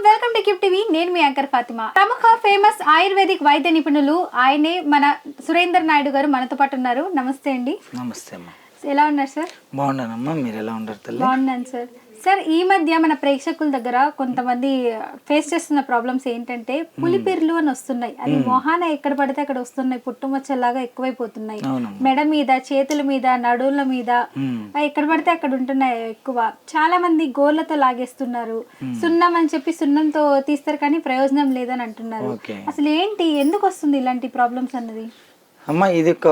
Welcome to keep TV. నేను మీ anchor Fatima. ప్రముఖ ఫేమస్ ఆయుర్వేదిక్ వైద్య నిపుణులు ఆయనే మన సురేందర్ నాయుడు గారు మనతో పాటు ఉన్నారు. నమస్తే అండి. నమస్తే అమ్మా. ఎలా ఉన్నారు సార్? బాగున్నానమ్మా. మీరు ఎలా తల్లి? బాగున్నాను సార్. సార్ ఈ మధ్య మన ప్రేక్షకుల దగ్గర కొంతమంది ఫేస్ చేస్తున్న ప్రాబ్లమ్స్ ఏంటంటే పులిపిర్లు అని వస్తున్నాయి. అది మొహాన ఎక్కడ పడితే అక్కడ వస్తున్నాయి. పుట్టుమచ్చలాగా ఎక్కువైపోతున్నాయి. మెడ మీద చేతుల మీద నడువుల మీద ఎక్కడ పడితే అక్కడ ఉంటున్నాయి ఎక్కువ. చాలా మంది గోర్లతో లాగేస్తున్నారు. సున్నం అని చెప్పి సున్నంతో తీస్తారు కానీ ప్రయోజనం లేదని అంటున్నారు. అసలు ఏంటి? ఎందుకు వస్తుంది ఇలాంటి ప్రాబ్లమ్స్ అన్నది? అమ్మ ఇది ఒక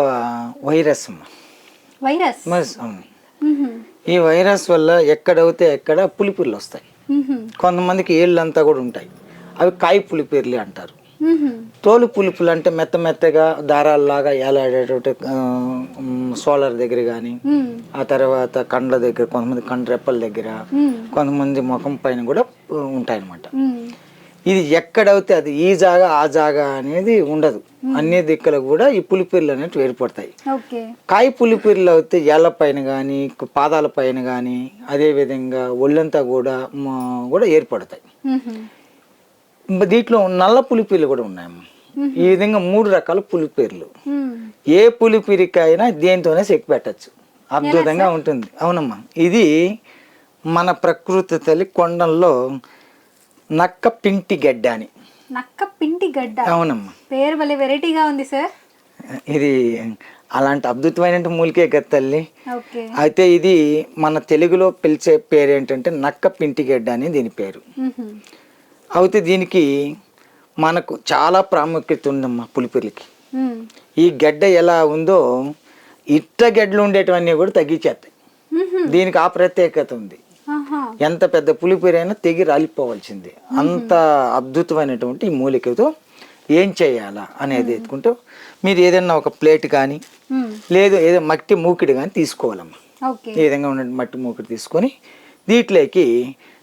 వైరస్ అమ్మా. వైరస్? ఈ వైరస్ వల్ల ఎక్కడవుతే ఎక్కడ పులిపిర్లు వస్తాయి. కొంతమందికి ఏళ్ళంతా కూడా ఉంటాయి. అవి కాయ పులిపిర్లు అంటారు. తోలు పులుపులు అంటే మెత్త మెత్తగా దారాల్లాగా ఏలాడేటువంటి సోలార్ దగ్గర కానీ ఆ తర్వాత కండ్ల దగ్గర కొంతమంది కండ్రెప్పల దగ్గర కొంతమంది ముఖం పైన కూడా ఉంటాయన్నమాట. ఇది ఎక్కడైతే అది ఈ జాగా ఆ జాగా అనేది ఉండదు. అన్ని దిక్కులకు కూడా ఈ పులిపిర్లు అనేవి ఏర్పడతాయి. కాయ పులిపిర్లు అయితే ఏళ్ళ పైన కానీ పాదాల పైన కానీ అదేవిధంగా ఒళ్ళంతా కూడా కూడా ఏర్పడతాయి. దీంట్లో నల్ల పులిపిర్లు కూడా ఉన్నాయమ్మా. ఈ విధంగా మూడు రకాల పులిపిర్లు ఏ పులిపిరికైనా దేంతోనే చెక్ పెట్టచ్చు. అద్భుతంగా ఉంటుంది. అవునమ్మా. ఇది మన ప్రకృతి తల్లి కొండల్లో నక్క పింటి గడ్డ అని. నక్క పింటి గడ్డ? అవునమ్మా. పేరు భలే వెరైటీగా ఉంది సార్. ఇది అలాంటి అద్భుతమైన మూలికే కదా తల్లి. అయితే ఇది మన తెలుగులో పిలిచే పేరు ఏంటంటే నక్క పింటి గడ్డ అని దీని పేరు. అయితే దీనికి మనకు చాలా ప్రాముఖ్యత ఉందమ్మా పులిపిర్లకి. ఈ గడ్డ ఎలా ఉందో ఇట్ట గడ్డలు ఉండేటివన్నీ కూడా తగ్గించేస్తాయి. దీనికి ఆ ప్రత్యేకత ఉంది. ఎంత పెద్ద పులిపిరైనా తెగి రాలిపోవాల్సిందే. అంత అద్భుతమైనటువంటి ఈ మూలికతో ఏం చేయాలా అనేది ఎత్తుకుంటూ మీరు ఏదైనా ఒక ప్లేట్ కానీ లేదు ఏదో మట్టి మూకిడి కానీ తీసుకోవాలమ్మా. ఈ విధంగా ఉన్న మట్టి మూకిడి తీసుకొని దీంట్లోకి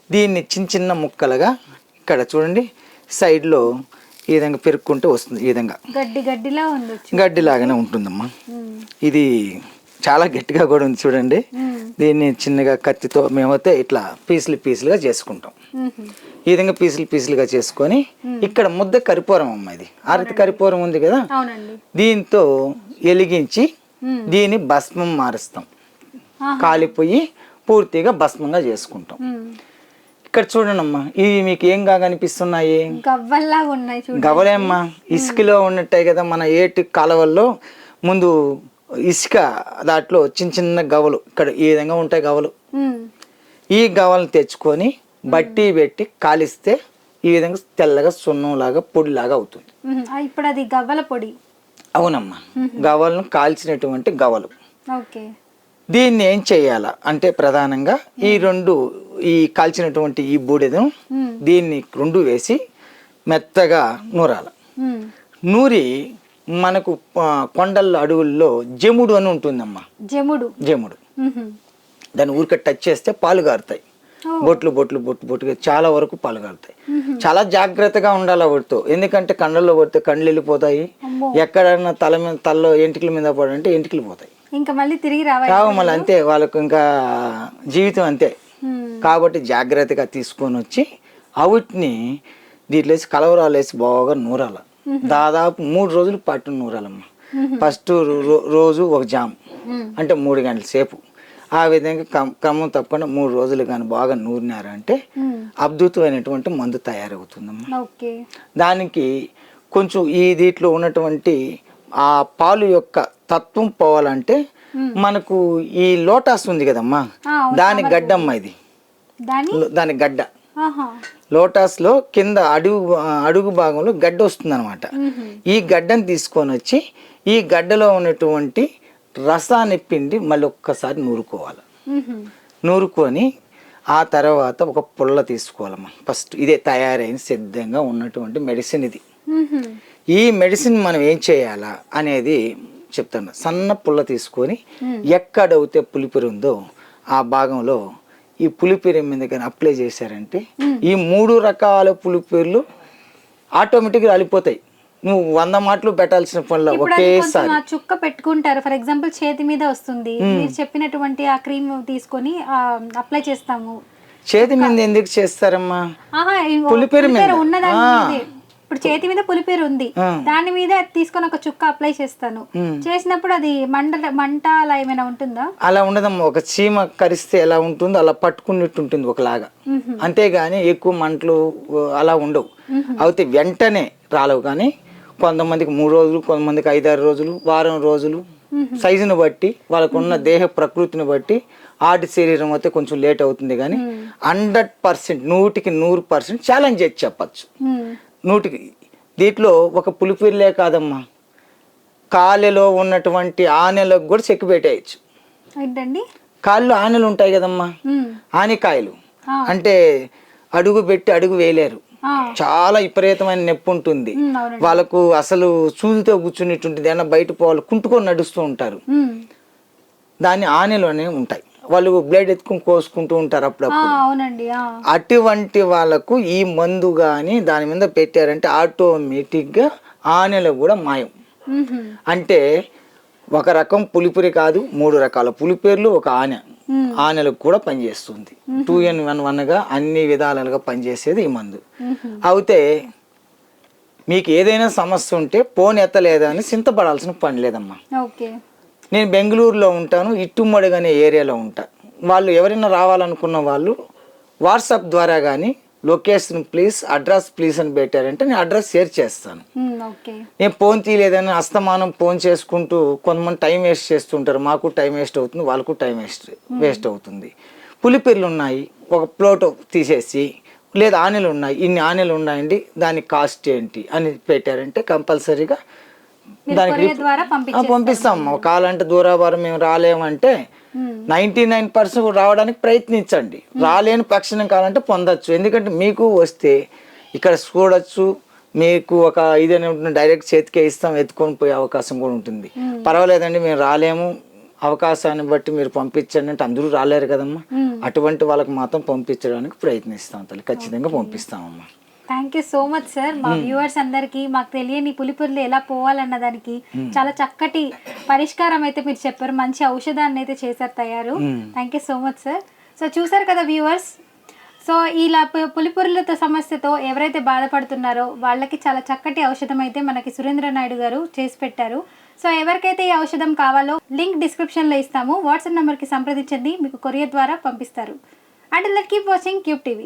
దీన్ని చిన్న చిన్న ముక్కలుగా ఇక్కడ చూడండి సైడ్లో ఈ విధంగా పెరుక్కుంటూ వస్తుంది ఈ విధంగా. గడ్డి గడ్డిలా ఉండొచ్చు. గడ్డిలాగానే ఉంటుందమ్మా. ఇది చాలా గట్టిగా కూడా ఉంది చూడండి. దీన్ని చిన్నగా కత్తితో మేమైతే ఇట్లా పీసులు పీసులుగా చేసుకుంటాం. ఈ విధంగా పీసులు పీసులుగా చేసుకొని ఇక్కడ ముద్ద కరిపూరం అమ్మ ఇది. ఆరతి కరిపూరం ఉంది కదా? దీంతో వెలిగించి దీన్ని భస్మం మారుస్తాం. కాలిపోయి పూర్తిగా భస్మంగా చేసుకుంటాం. ఇక్కడ చూడండమ్మా ఇవి మీకు ఏం చూడు గవలేమ్మా ఇసుకలో ఉన్నట్టే కదా మన ఏటి కాలువల్లో ముందు ఇసుక దాంట్లో చిన్న చిన్న గవలు ఇక్కడ ఈ విధంగా ఉంటాయి గవలు. ఈ గవలను తెచ్చుకొని బట్టి పెట్టి కాలిస్తే ఈ విధంగా తెల్లగా సున్నంలాగా పొడిలాగా అవుతుంది. ఇప్పుడు అది గవ్వల పొడి. అవునమ్మా. గవలను కాల్చినటువంటి గవలు. ఓకే. దీన్ని ఏం చేయాలా? అంటే ప్రధానంగా ఈ రెండు ఈ కాల్చినటువంటి ఈ బూడిదను ఉమ్. దీన్ని రెండు వేసి మెత్తగా నూరాల. నూరి మనకు కొండల అడవుల్లో జముడు అని ఉంటుందమ్మా. జముడు. జముడు. దాన్ని ఊరికే టచ్ చేస్తే పాలు గారుతాయి. బొట్లు బొట్లు బొట్టు బొట్టుగా చాలా వరకు పాలు గారుతాయి. చాలా జాగ్రత్తగా ఉండాలి వాటితో ఎందుకంటే కండల్లో పడితే కండ్లు వెళ్ళిపోతాయి. ఎక్కడన్నా తల మీద తలలో ఎంటికల మీద పడంటే ఎంటికలు పోతాయి. ఇంకా మళ్ళీ తిరిగి రావాలి రావు మళ్ళీ అంతే వాళ్ళకు ఇంకా జీవితం అంతే. కాబట్టి జాగ్రత్తగా తీసుకొని వచ్చి అవిటిని దీంట్లో వేసి కలవరాలు వేసి బాగా నూరాల. దాదాపు మూడు రోజులు పాటు నూరాలమ్మ. ఫస్ట్ రోజు ఒక జామ్. అంటే మూడు గంటల సేపు. ఆ విధంగా క్రమ- క్రమం తప్పకుండా మూడు రోజులు కానీ బాగా నూరినారంటే. అద్భుతమైనటువంటి మందు తయారవుతుందమ్మా. ఓకే. దానికి కొంచెం ఈ దీంట్లో ఉన్నటువంటి ఆ పాలు యొక్క తత్వం పోవాలంటే మనకు ఈ లోటాస్ ఉంది కదమ్మా. దాని గడ్డమ్మ ఇది. దాని గడ్డ. లోటాస్లో కింద అడుగు అడుగు భాగంలో గడ్డ వస్తుందన్నమాట. ఈ గడ్డను తీసుకొని వచ్చి ఈ గడ్డలో ఉన్నటువంటి రసాన్ని పిండి మళ్ళీ ఒక్కసారి నూరుకోవాలి. నూరుకొని ఆ తర్వాత ఒక పుల్ల తీసుకోవాలమ్మా. ఫస్ట్ ఇదే తయారైన సిద్ధంగా ఉన్నటువంటి మెడిసిన్ ఇది. ఈ మెడిసిన్ మనం ఏం చేయాలా అనేది చెప్తాను. సన్న పుల్ల తీసుకొని ఎక్కడైతే పులిపిరి ఉందో ఆ భాగంలో ఈ పులిపిరి మీద కానీ అప్లై చేశారంటే ఈ మూడు రకాల పులిపిర్లు ఆటోమేటిక్గా రాలిపోతాయి. నువ్వు వంద మాటలు పెట్టాల్సిన పనులు ఒకేసారి. చుక్క పెట్టుకుంటారు. ఫర్ ఎగ్జాంపుల్ చేతి మీద వస్తుంది. మీరు చెప్పినటువంటి ఆ క్రీమ్ తీసుకొని అప్లై చేస్తాము. చేతి మీద ఎందుకు చేస్తారమ్మా? పులిపేరు మీద. ఇప్పుడు చేతి మీద పులిపేరు ఉంది. దాని మీద తీసుకొని ఒక చుక్క అప్లై చేస్తాను. చేసినప్పుడు అది మంట మంట అలా ఏమైనా ఉంటుందా? అలా ఉండదమ్మా. ఒక చీమ కరిస్తే ఎలా ఉంటుందో అలా పట్టుకున్నట్టు ఉంటుంది ఒకలాగా. అంతేగాని ఎక్కువ మంటలు అలా ఉండవు. అయితే వెంటనే రాలేవు కానీ కొంతమందికి మూడు రోజులు కొంతమందికి ఐదారు రోజులు వారం రోజులు సైజుని బట్టి వాళ్ళకున్న దేహ ప్రకృతిని బట్టి ఆటి శరీరం అయితే కొంచెం లేట్ అవుతుంది కానీ హండ్రెడ్ పర్సెంట్ నూటికి నూరు పర్సెంట్ ఛాలెంజ్ చేసి చెప్పచ్చు. నూటికి దీంట్లో ఒక పులిపిల్లే కాదమ్మా. కాళ్ళలో ఉన్నటువంటి ఆనెలకు కూడా చెక్కు పెట్టేయచ్చు. ఏంటండి? కాళ్ళు ఆనెలు ఉంటాయి కదమ్మా. ఆనెకాయలు. అంటే అడుగు పెట్టి అడుగు వేయలేరు. చాలా విపరీతమైన నొప్పి ఉంటుంది. వాళ్ళకు అసలు సూదితో కూర్చున్నట్టుంటుంది ఏమన్నా బయట పోవాలి కుంటుకొని నడుస్తూ ఉంటారు. ఉమ్. దాన్ని ఆనెలోనే ఉంటాయి. వాళ్ళు బ్లేడ్ ఎత్తుకుని కోసుకుంటూ ఉంటారు అప్పుడప్పుడు. అటువంటి వాళ్ళకు ఈ మందు కానీ దాని మీద పెట్టారంటే ఆటోమేటిక్గా ఆనెలు కూడా మాయం. అంటే ఒక రకం పులిపురి కాదు మూడు రకాల పులిపేర్లు ఒక ఆనె. ఆనెలకు కూడా పనిచేస్తుంది టూ ఎన్ వన్ వన్గా అన్ని విధాలుగా పనిచేసేది ఈ మందు. అయితే మీకు ఏదైనా సమస్య ఉంటే ఫోన్ ఎత్తలేదా అని చింతపడాల్సిన పని లేదమ్మా నేను బెంగళూరులో ఉంటాను ఇట్టుమ్మడి అనే ఏరియాలో ఉంటా. వాళ్ళు ఎవరైనా రావాలనుకున్న వాళ్ళు వాట్సాప్ ద్వారా కానీ లొకేషన్ ప్లీజ్ అడ్రస్ ప్లీజ్ అని పెట్టారంటే నేను అడ్రస్ షేర్ చేస్తాను. నేను ఫోన్ తీయలేదని అస్తమానం ఫోన్ చేసుకుంటూ కొంతమంది టైం వేస్ట్ చేస్తుంటారు. మాకు టైం వేస్ట్ అవుతుంది వాళ్ళకు టైం వేస్ట్ వేస్ట్ అవుతుంది. పులిపిర్లు ఉన్నాయి ఒక ప్లోట్ తీసేసి లేదా ఆనెలు ఉన్నాయి ఇన్ని ఆనెలు ఉన్నాయండి దాని కాస్ట్ ఏంటి అని పెట్టారంటే కంపల్సరీగా దానికి పంపిస్తాం. కావాలంటే దూరాభారం మేము రాలేమంటే. నైంటీ నైన్ పర్సెంట్ రావడానికి ప్రయత్నించండి. రాలేని పక్షం కావాలంటే పొందొచ్చు. ఎందుకంటే మీకు వస్తే ఇక్కడ చూడొచ్చు. మీకు ఒక ఇదేనా డైరెక్ట్ చేతికే ఇస్తాం ఎత్తుకొని పోయే అవకాశం కూడా ఉంటుంది. పర్వాలేదండి మేము రాలేము. అవకాశాన్ని బట్టి మీరు పంపించండి అంటే అందరూ రాలేరు కదమ్మా. మ్మ్. అటువంటి వాళ్ళకి మాత్రం పంపించడానికి ప్రయత్నిస్తాం తల్లి. ఖచ్చితంగా పంపిస్తామమ్మా. Thank you so much sir మా వ్యూవర్స్ అందరికి మాకు తెలియని పులిపుర్లు ఎలా పోవాలన్న దానికి చాలా చక్కటి పరిష్కారం అయితే మీరు చెప్పారు. మంచి ఔషధాన్ని అయితే చేశారు తయారు. Thank you so much sir so చూసారు కదా వ్యూవర్స్ సో ఇలా పులిపురులతో సమస్యతో ఎవరైతే బాధపడుతున్నారో వాళ్ళకి చాలా చక్కటి ఔషధం అయితే మనకి సురేంద్ర నాయుడు గారు చేసి పెట్టారు. సో ఎవరికైతే ఈ ఔషధం కావాలో లింక్ డిస్క్రిప్షన్లో ఇస్తాము. వాట్సాప్ నెంబర్కి సంప్రదించండి. మీకు కొరియర్ ద్వారా పంపిస్తారు. And let keep watching cube TV